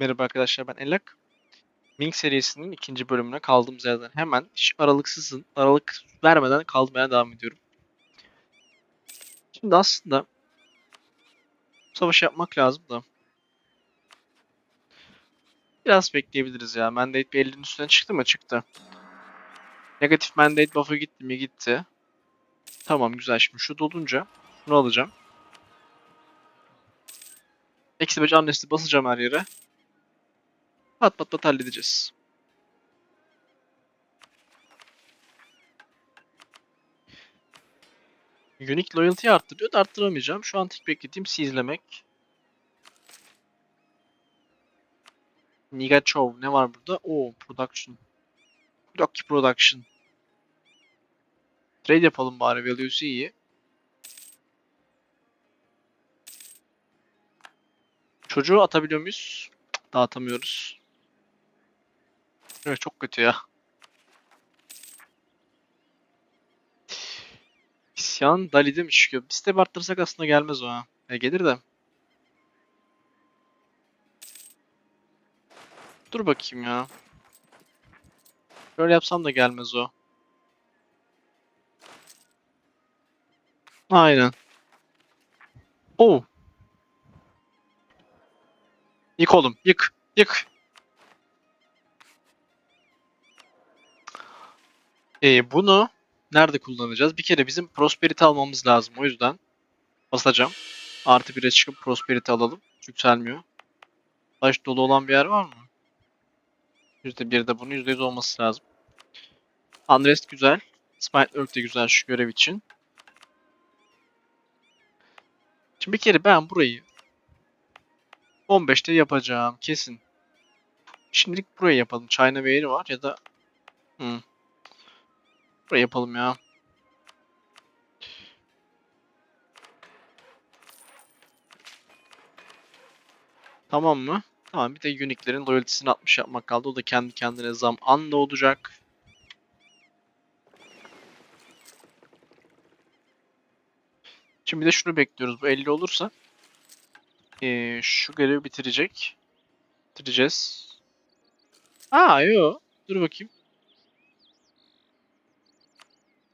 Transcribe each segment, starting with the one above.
Merhaba arkadaşlar ben Elak. Ming serisinin ikinci bölümüne kaldığımız yerden hemen hiç aralıksızın, aralık vermeden kaldırmaya devam ediyorum. Şimdi aslında savaş yapmak lazım da biraz bekleyebiliriz ya. Mandate bir 50'nin üstüne çıktı mı? Çıktı. Negatif mandate buff'ı gitti mi? Gitti. Tamam güzel. Şimdi şu dolunca şunu alacağım. Eksi 5 amnesty basacağım her yere. Pat pat pat halledeceğiz. Unique loyalty arttırıyor da arttıramayacağım. Şu an tek beklediğim izlemek. Nigachov ne var burada? Oo production. Yok production. Trade yapalım bari value'su iyi. Çocuğu atabiliyor muyuz? Dağıtamıyoruz. Evet çok kötü ya. İsyan Dali'de mi çıkıyor? Biz de arttırsak aslında gelmez o ha. E, gelir de. Dur bakayım ya. Böyle yapsam da gelmez o. Aynen. Oo. Yık oğlum. Yık. Yık. Ee, bunu nerede kullanacağız? Bir kere bizim Prosperity almamız lazım. O yüzden basacağım. Artı 1'e çıkıp Prosperity alalım. Yükselmiyor. Baş dolu olan bir yer var mı? %1'de bunun %100 olması lazım. Unrest güzel. Smite Work de güzel şu görev için. Şimdi bir kere ben burayı 15'te yapacağım kesin. Şimdilik burayı yapalım. China Ware var ya da hmm. Burayı yapalım ya. Tamam mı? Tamam bir de Unique'lerin loyalty'sini 60 yapmak kaldı. O da kendi kendine zam anda olacak. Şimdi de şunu bekliyoruz. Bu 50 olursa eee, şu görevi bitirecek. Bitireceğiz. Aa yo. Dur bakayım.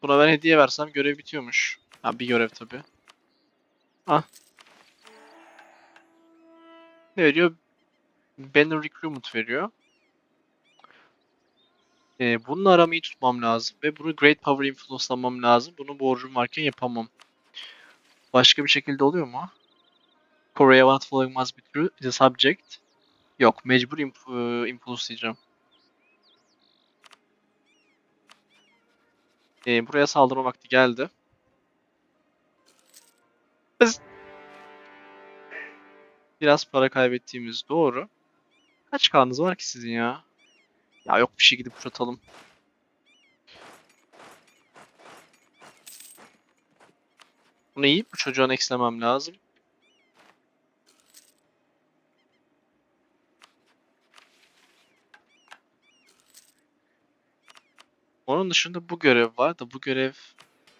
Buna ben hediye versem görev bitiyormuş. Ha bir görev tabi. Ah. Ne veriyor? Banner Recruitment veriyor. Ee, bununla aramayı tutmam lazım. Ve bunu Great Power Influence'lamam lazım. Bunu borcum varken yapamam. Başka bir şekilde oluyor mu? Korea what following must be true is subject. Yok, mecbur inf e, influence diyeceğim. Ee, buraya saldırma vakti geldi. Biz biraz para kaybettiğimiz doğru. Kaç kanınız var ki sizin ya? Ya yok bir şey gidip kuşatalım. Bunu yiyip bu çocuğa nextlemem lazım. Onun dışında bu görev var da bu görev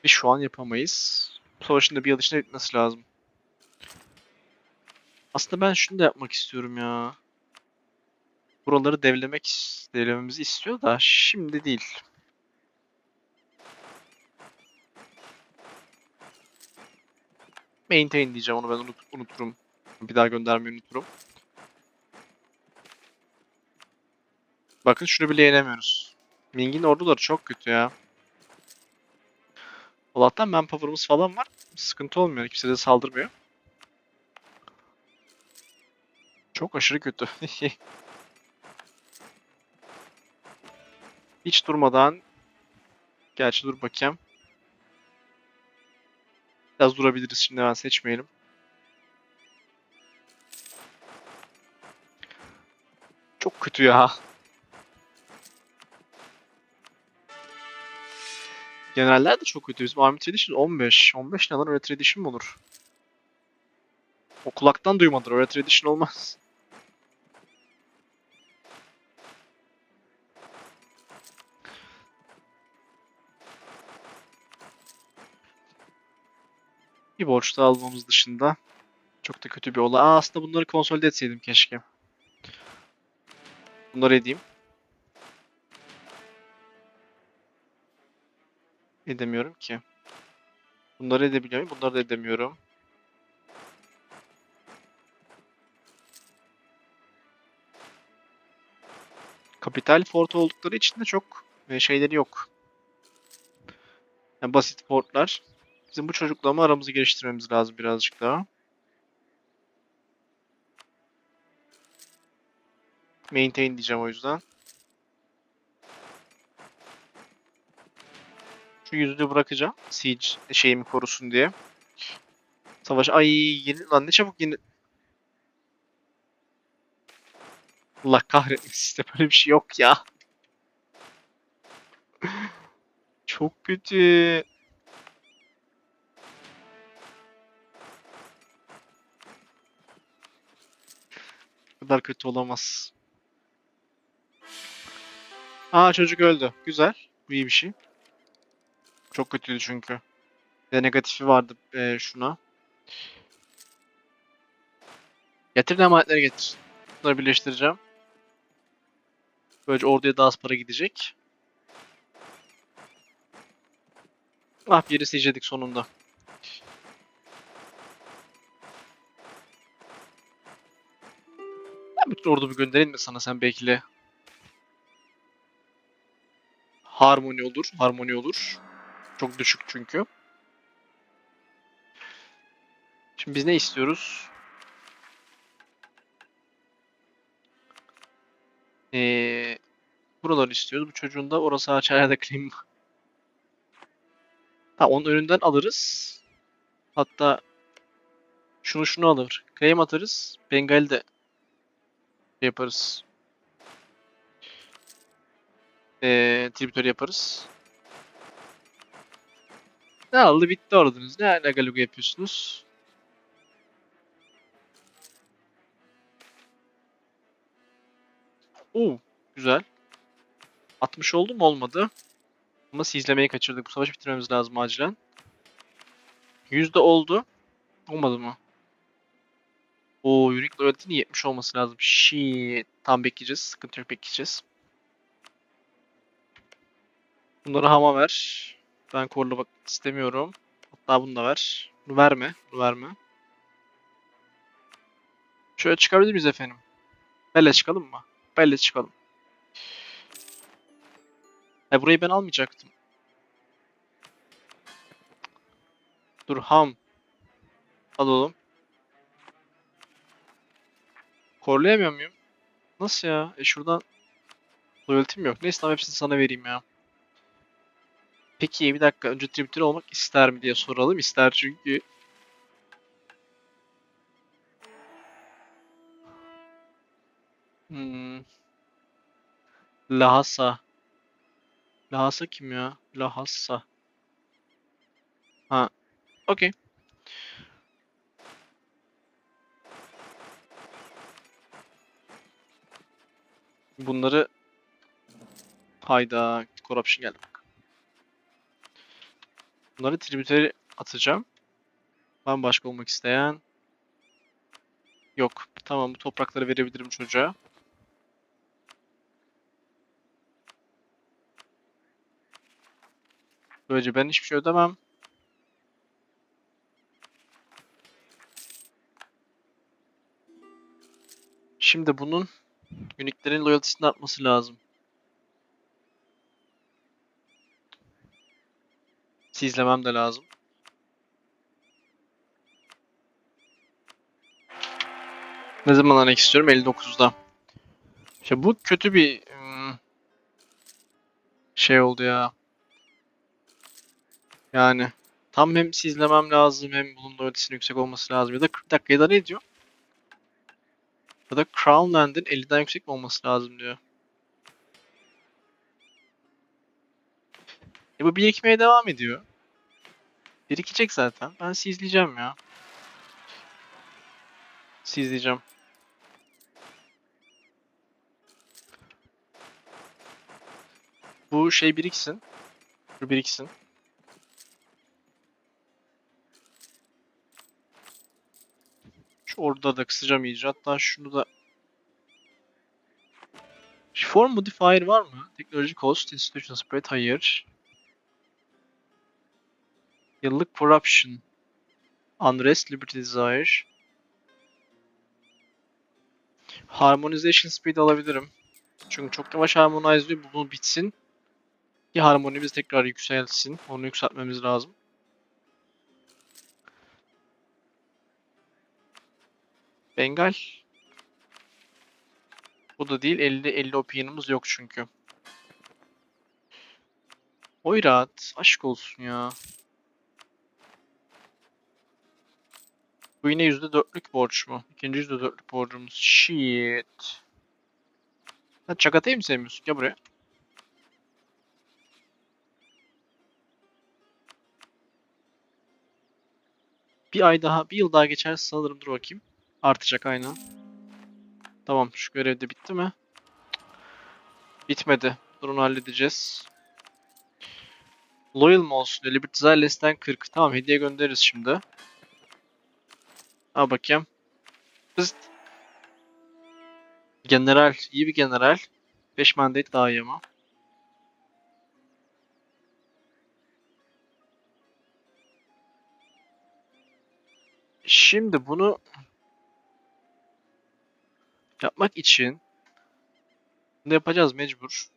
bir şu an yapamayız. Savaşın da bir yıl içinde bitmesi lazım. Aslında ben şunu da yapmak istiyorum ya. Buraları devlemek devlememizi istiyor da şimdi değil. Maintain diyeceğim onu ben unut unuturum. Bir daha göndermeyi unuturum. Bakın şunu bile yenemiyoruz. Ming'in orduları çok kötü ya. Allah'tan manpower'ımız falan var. Sıkıntı olmuyor. Kimse de saldırmıyor. Çok aşırı kötü. Hiç durmadan Gerçi dur bakayım. Biraz durabiliriz şimdi ben seçmeyelim. Çok kötü ya. Generaller de çok kötü. Bizim Army Tradition 15. 15 ne lan öyle Tradition mi olur? O kulaktan duymadır. Öyle Tradition olmaz. Bir borç da almamız dışında çok da kötü bir olay. Aa, aslında bunları konsolide etseydim keşke. Bunları edeyim. Edemiyorum ki. Bunları edebiliyor muyum? Bunları da edemiyorum. Kapital fort oldukları için de çok e, şeyleri yok. Yani basit portlar. Bizim bu çocukla mı aramızı geliştirmemiz lazım birazcık daha. Maintain diyeceğim o yüzden. Şu yüzünü bırakacağım. Siege şeyimi korusun diye. Savaş ay yeni lan ne çabuk yeni Allah kahretmesin işte böyle bir şey yok ya. Çok kötü. Bu kadar kötü olamaz. Aa çocuk öldü. Güzel. Bu iyi bir şey. Çok kötüydü çünkü. Bir negatifi vardı e, şuna. Getir de emanetleri getir. Bunları birleştireceğim. Böylece orduya daha az para gidecek. Ah bir yeri sonunda. Bütün ordumu göndereyim mi sana sen bekle. Harmoni olur. Harmoni olur. Çok düşük çünkü. Şimdi biz ne istiyoruz? Ee, buraları istiyoruz. Bu çocuğun da orası Açarya'da claim. Ha onun önünden alırız. Hatta şunu şunu alır. Claim atarız. Bengal'i de şey yaparız. Ee, tributary yaparız. Ne aldı bitti ordunuz. Ne lagaluga yapıyorsunuz? Oo, güzel. 60 oldu mu? Olmadı. Ama izlemeyi kaçırdık. Bu savaşı bitirmemiz lazım acilen. Yüzde oldu. Olmadı mı? Oo, Unique Loyalty'nin 70 olması lazım. Shit. Tam bekleyeceğiz. Sıkıntı yok bekleyeceğiz. Bunları hama ver. Ben korlamak istemiyorum. Hatta bunu da ver. Bunu verme. Bunu verme. Şöyle çıkabilir miyiz efendim? Belle çıkalım mı? Belle çıkalım. E burayı ben almayacaktım. Dur ham. Al oğlum. Korlayamıyor muyum? Nasıl ya? E şuradan loyalty'm yok. Neyse tamam hepsini sana vereyim ya. Peki bir dakika önce tributary olmak ister mi diye soralım. İster çünkü. Hmm. Lahasa. Lahasa kim ya? Lahasa. Ha. Okey. Bunları hayda corruption geldi. Bunları tributary atacağım. Ben başka olmak isteyen yok. Tamam bu toprakları verebilirim çocuğa. Böylece ben hiçbir şey ödemem. Şimdi bunun Unique'lerin loyalty'sini artması lazım. Sizlemem de lazım. Ne zaman annex istiyorum? 59'da. İşte bu kötü bir ım, şey oldu ya. Yani tam hem sizlemem lazım hem bunun loyalty'sinin yüksek olması lazım. Ya da 40 dakika ya da ne diyor? Ya da Crown Land'in 50'den yüksek mi olması lazım diyor. E bu birikmeye devam ediyor. Birikecek zaten. Ben sizleyeceğim ya. Sizleyeceğim. Bu şey biriksin. Şu biriksin. Şu orada da kısacağım iyice. Hatta şunu da Reform modifier var mı? Teknoloji cost, institutional spread hayır. Yıllık corruption. Unrest, liberty desire. Harmonization speed alabilirim. Çünkü çok yavaş harmonize diyor. Bu bitsin. Ki harmonimiz tekrar yükselsin. Onu yükseltmemiz lazım. Bengal. Bu da değil. 50 50 opinion'ımız yok çünkü. Oyrat. Aşk olsun ya. Bu yine %4'lük borç mu? İkinci %4'lük borcumuz. Shit. Sen Çakatay'ı mı sevmiyorsun? Gel buraya. Bir ay daha, bir yıl daha geçerse sanırım dur bakayım. Artacak aynen. Tamam şu görev de bitti mi? Bitmedi. Dur onu halledeceğiz. Loyal mu olsun? Liberty than 40. Tamam hediye göndeririz şimdi. Al bakayım. Pıst. General. iyi bir general. 5 mandate daha iyi ama. Şimdi bunu yapmak için bunu yapacağız mecbur.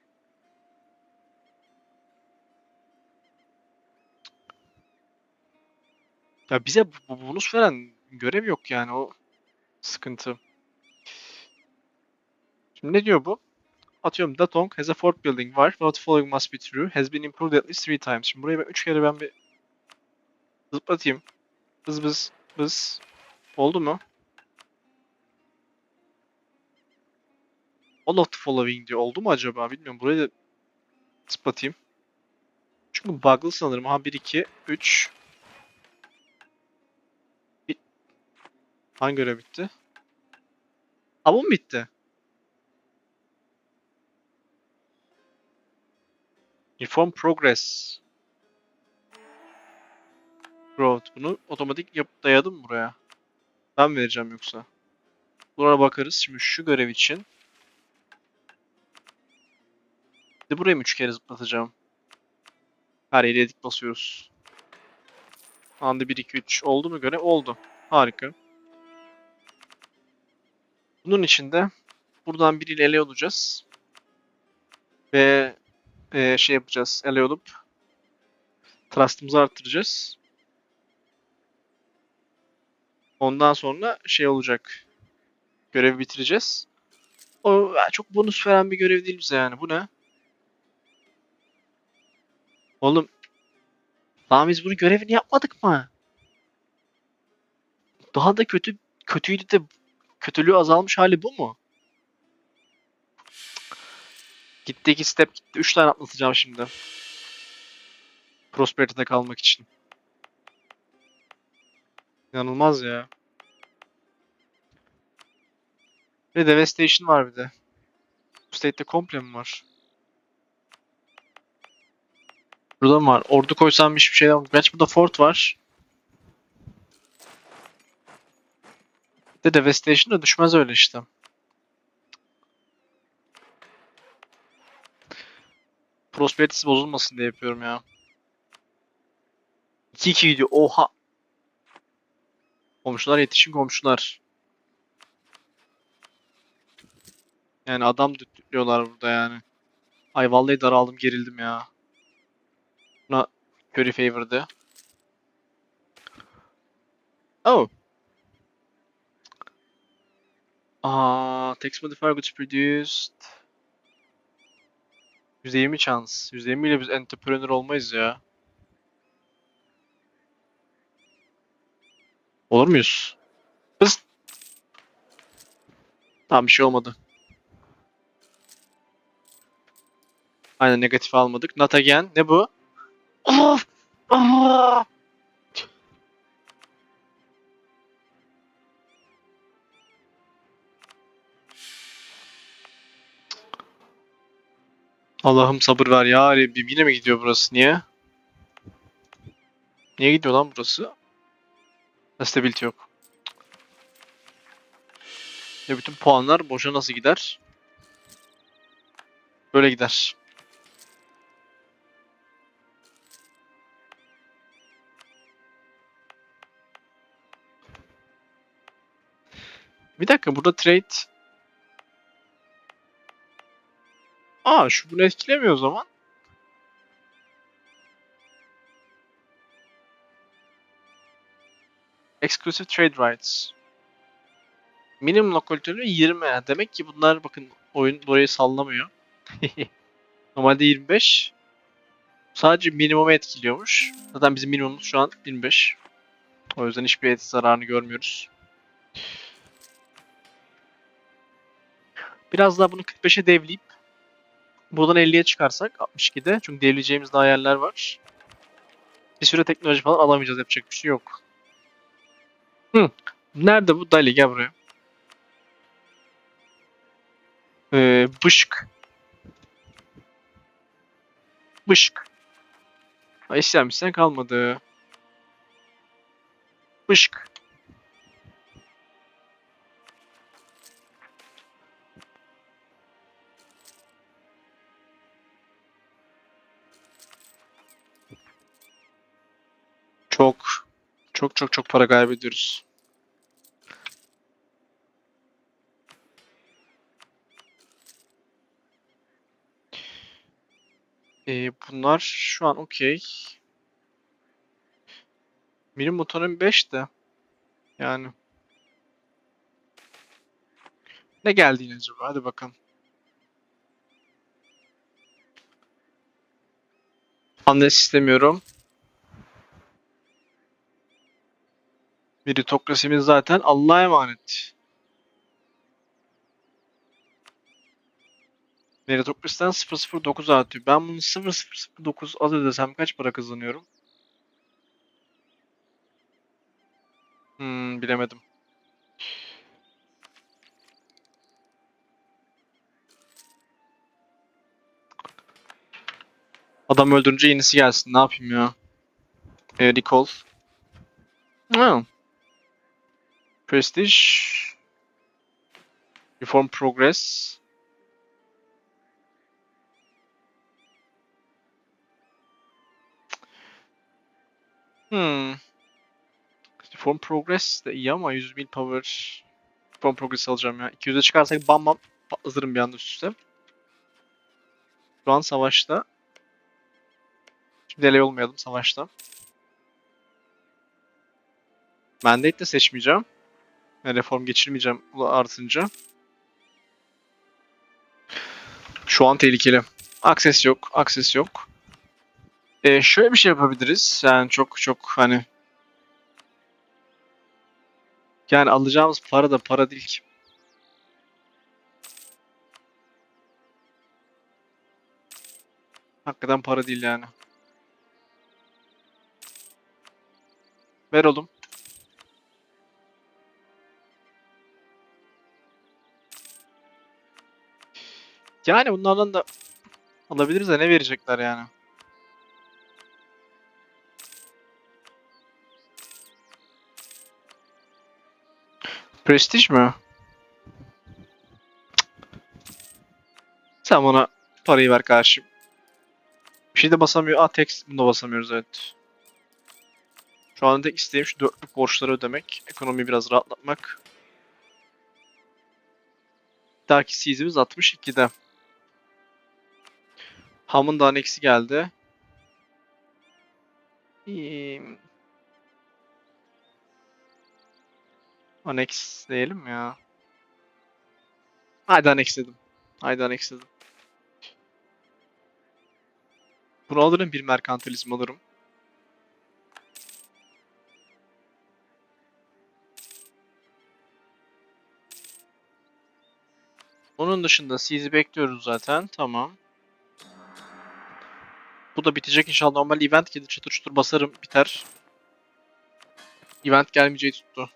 Ya bize bonus veren görev yok yani o sıkıntı. Şimdi ne diyor bu? Atıyorum Datong has a fort building var. What following must be true. Has been improved at least three times. Şimdi buraya ben 3 kere ben bir zıplatayım. Bız bız bız. Oldu mu? All of the following diyor. Oldu mu acaba? Bilmiyorum. Burayı da zıplatayım. Çünkü bug'lı sanırım. Ha 1, 2, 3. Hangi görev bitti? Mu bitti? Reform Progress. Growth. Bunu otomatik yap dayadım buraya? Ben vereceğim yoksa. Buna bakarız. Şimdi şu görev için. De buraya mı 3 kere zıplatacağım? Her yere edik basıyoruz. Anda 1, 2, 3. Oldu mu görev? Oldu. Harika. Bunun için de buradan biriyle ele olacağız. Ve e, şey yapacağız. Ele olup trust'ımızı arttıracağız. Ondan sonra şey olacak. Görevi bitireceğiz. O çok bonus veren bir görev değil bize yani. Bu ne? Oğlum daha biz bunu görevini yapmadık mı? Daha da kötü kötüydü de kötülüğü azalmış hali bu mu? Gitti iki step gitti. Üç tane atlatacağım şimdi. Prosperity'de kalmak için. İnanılmaz ya. Ve Devastation var bir de. Bu state'de komple mi var? Burada mı var? Ordu koysam hiçbir şey yok. Gerçi burada fort var. De Devastation da düşmez öyle işte. Prosperity'si bozulmasın diye yapıyorum ya. 2-2 gidiyor. Oha. Komşular yetişin komşular. Yani adam dütlüyorlar burada yani. Ay vallahi daraldım gerildim ya. Buna Curry favor'dı. Oh. Aa, text modifier goods produced. %20 chance. %20 ile biz entrepreneur olmayız ya. Olur muyuz? Kız. Tamam bir şey olmadı. Aynen negatif almadık. Not again. Ne bu? Of! Allah'ım sabır ver ya Rabbim. Yine mi gidiyor burası? Niye? Niye gidiyor lan burası? Stability yok. Ya bütün puanlar boşa nasıl gider? Böyle gider. Bir dakika burada trade Aa şu bunu etkilemiyor o zaman. Exclusive Trade Rights. Minimum lokalitörü 20. Demek ki bunlar bakın oyun burayı sallamıyor. Normalde 25. Sadece minimumu etkiliyormuş. Zaten bizim minimumumuz şu an 25. O yüzden hiçbir et zararını görmüyoruz. Biraz daha bunu 45'e devleyip buradan 50'ye çıkarsak 62'de. Çünkü devleyeceğimiz daha yerler var. Bir süre teknoloji falan alamayacağız. Yapacak bir şey yok. Hı. Nerede bu? Dali gel buraya. Ee, bışk. Bışk. Ha, istenmişsen kalmadı. Bışk. Çok çok çok çok para kaybediyoruz. Ee, bunlar şu an okey. Benim motorum 5 de. Yani. Ne geldi yine acaba? Hadi bakalım. Anles istemiyorum. Meritokrasimiz zaten Allah'a emanet. Meritokrasiden 009 artıyor. Ben bunu 0009 az ödesem kaç para kazanıyorum? Hmm, bilemedim. Adam öldürünce yenisi gelsin. Ne yapayım ya? E, recall. Ha. Prestige. Reform Progress. Hmm. Reform Progress de iyi ama 100 bin power. Reform Progress alacağım ya. 200'e çıkarsak bam bam patlatırım bir anda üst üste. Şu an savaşta. Şimdi delay olmayalım savaşta. Mandate de seçmeyeceğim. Yani reform geçirmeyeceğim artınca. Şu an tehlikeli. Access yok. Access yok. Ee, şöyle bir şey yapabiliriz. Yani çok çok hani yani alacağımız para da para değil ki. Hakikaten para değil yani. Ver oğlum. Yani bunlardan da alabiliriz de ne verecekler yani. Prestij mi? Sen bana parayı ver karşım. Bir şey de basamıyor. Aa tek bunu da basamıyoruz evet. Şu an tek isteğim şu dörtlük borçları ödemek. Ekonomiyi biraz rahatlatmak. Bir dahaki season'imiz 62'de. Ham'ın da aneksi geldi. Annex diyelim ya. Haydi annex dedim. Haydi annex dedim. Bunu alırım bir merkantilizm alırım. Onun dışında sizi bekliyoruz zaten. Tamam. Bu da bitecek inşallah. Normal event gelir çatır çutur basarım biter. Event gelmeyeceği tuttu.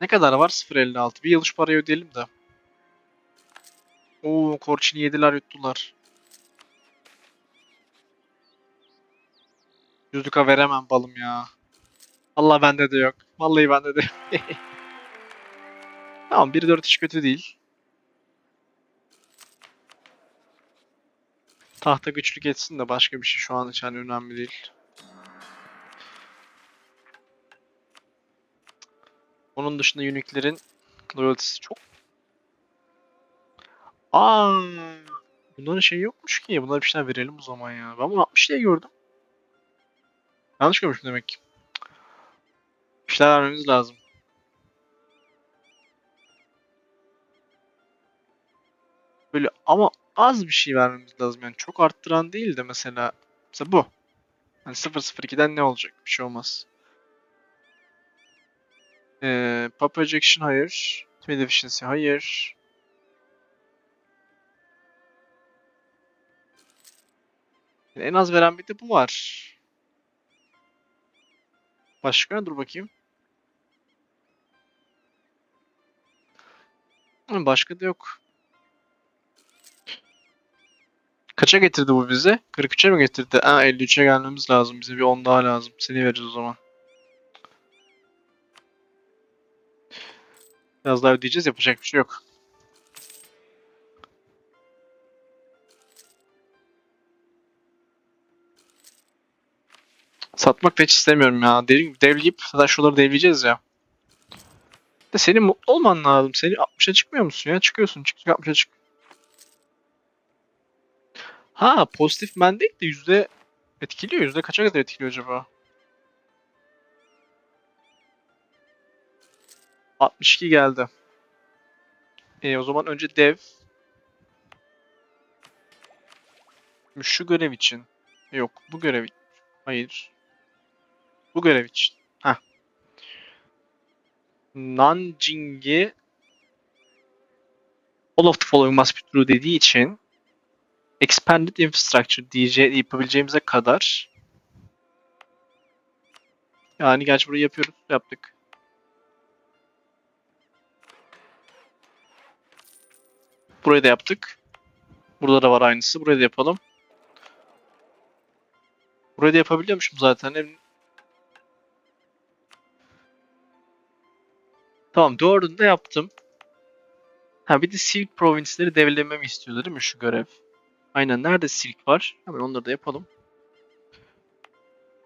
Ne kadar var? 0.56. Bir yıl şu parayı ödeyelim de. Oo Korçin'i yediler yuttular. Yüzlüka veremem balım ya. Allah bende de yok. Vallahi bende de yok. tamam 1-4 hiç kötü değil. Tahta güçlük etsin de başka bir şey şu an için hani önemli değil. Onun dışında Unique'lerin loyalty'si çok. Aa, bunların şey yokmuş ki. Bunlara bir şeyler verelim o zaman ya. Ben bunu 60 diye gördüm. Yanlış görmüşüm demek ki. Bir şeyler vermemiz lazım. Böyle ama az bir şey vermemiz lazım yani çok arttıran değil de mesela mesela bu. Hani 002'den ne olacak? Bir şey olmaz. Ee, pop ejection hayır. Speed efficiency hayır. Yani en az veren bir de bu var. Başka dur bakayım. Başka da yok. Kaça getirdi bu bize? 43'e mi getirdi? Ha 53'e gelmemiz lazım. Bize bir 10 daha lazım. Seni veririz o zaman. Biraz daha ödeyeceğiz. Yapacak bir şey yok. Satmak da hiç istemiyorum ya. Dev, devleyip zaten şuraları devleyeceğiz ya. De senin mutlu olman lazım. Seni 60'a çıkmıyor musun ya? Çıkıyorsun. Çık çık 60'a çık. Ha pozitif mandate de yüzde etkiliyor. Yüzde kaça kadar etkiliyor acaba? 62 geldi. E, o zaman önce dev. Şu görev için. Yok bu görev Hayır. Bu görev için. Heh. Nanjing'i all of the following must be true dediği için expanded infrastructure diye yapabileceğimize kadar yani gerçi burayı yapıyoruz. Yaptık. Burayı da yaptık. Burada da var aynısı. Burayı da yapalım. Burayı da yapabiliyormuşum zaten. Hem- Tamam dördünü de yaptım. Ha bir de Silk Province'leri devlememi istiyordu değil mi şu görev? Aynen nerede Silk var? Hemen onları da yapalım.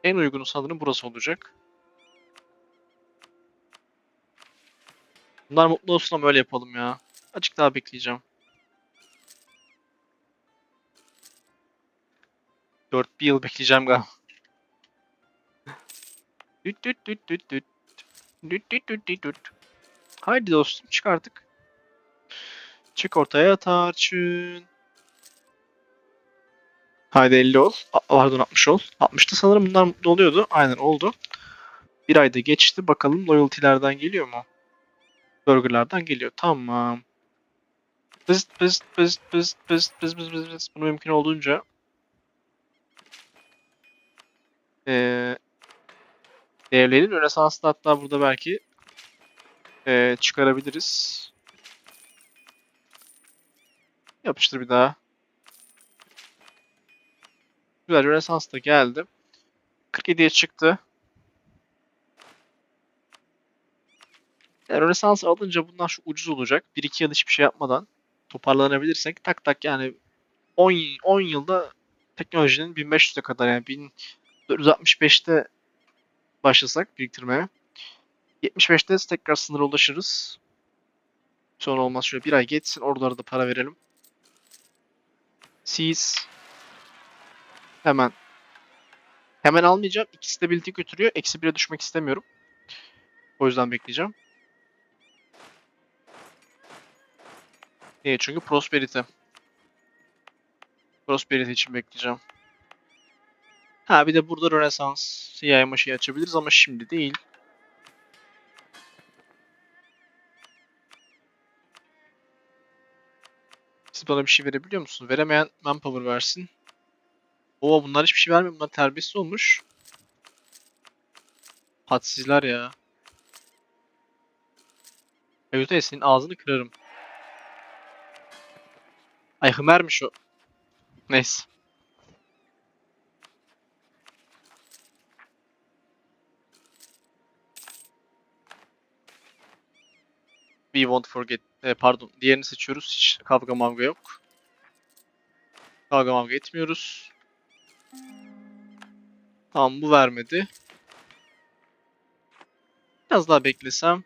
En uygunu sanırım burası olacak. Bunlar mutlu olsun ama öyle yapalım ya. Açık daha bekleyeceğim. 4 bir yıl bekleyeceğim galiba. Düt düt düt düt düt. Düt düt düt düt. Haydi dostum çık artık. Çık ortaya tarçın. Haydi 50 ol. A- Pardon 60 ol. 60'ta sanırım bunlar mutlu oluyordu. Aynen oldu. Bir ayda geçti. Bakalım loyalty'lerden geliyor mu? Burger'lardan geliyor. Tamam. Pıst pıst pıst pıst pıst pıst pıst pıst pıst. Bunu mümkün olduğunca eee devlerin Rönesans'ta hatta burada belki eee, çıkarabiliriz. Yapıştır bir daha. Güzel Rönesans da geldi. 47'ye çıktı. Yani Rönesans alınca bunlar şu ucuz olacak. 1-2 yıl hiçbir şey yapmadan toparlanabilirsek tak tak yani 10, y- 10 yılda teknolojinin 1500'e kadar yani 1465'te başlasak biriktirmeye 75'te tekrar sınıra ulaşırız. Sonra olmaz şöyle bir ay geçsin oralara da para verelim. Seize. Hemen. Hemen almayacağım. İkisi de birlikte götürüyor. Eksi 1'e düşmek istemiyorum. O yüzden bekleyeceğim. Niye? Çünkü Prosperity. Prosperity için bekleyeceğim. Ha bir de burada Rönesans yayma şeyi açabiliriz ama şimdi değil. Siz bana bir şey verebiliyor musunuz? Veremeyen manpower versin. Oo bunlar hiçbir şey vermiyor. Bunlar terbiyesiz olmuş. Hadsizler ya. Evet senin ağzını kırarım. Ay Hımer'miş o. Neyse. We won't forget. E, pardon. Diğerini seçiyoruz. Hiç kavga mavga yok. Kavga mavga etmiyoruz. Tamam bu vermedi. Biraz daha beklesem.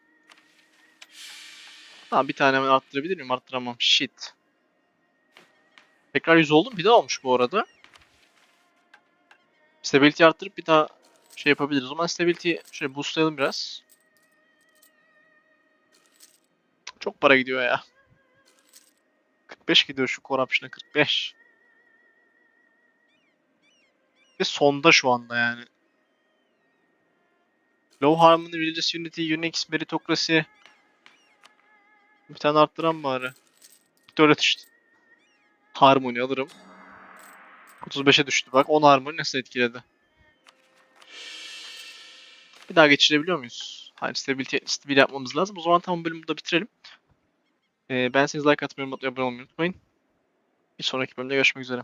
Tamam bir tane hemen arttırabilir miyim? Arttıramam. Shit. Tekrar 100 oldum. Bir daha olmuş bu arada. Stability arttırıp bir daha şey yapabiliriz. O zaman stability şöyle boostlayalım biraz. Çok para gidiyor ya. 45 gidiyor şu corruption'a 45. Ve sonda şu anda yani. Low Harmony, Religious Unity, Unix, Meritocracy. Bir tane arttıran bari. Victoria düştü. Harmony alırım. 35'e düştü bak. 10 Harmony nasıl etkiledi? Bir daha geçirebiliyor muyuz? Hayır, stability, stabil yapmamız lazım. O zaman tamam bölümü burada bitirelim. Ee, ben like atmayı abone olmayı unutmayın. Bir sonraki bölümde görüşmek üzere.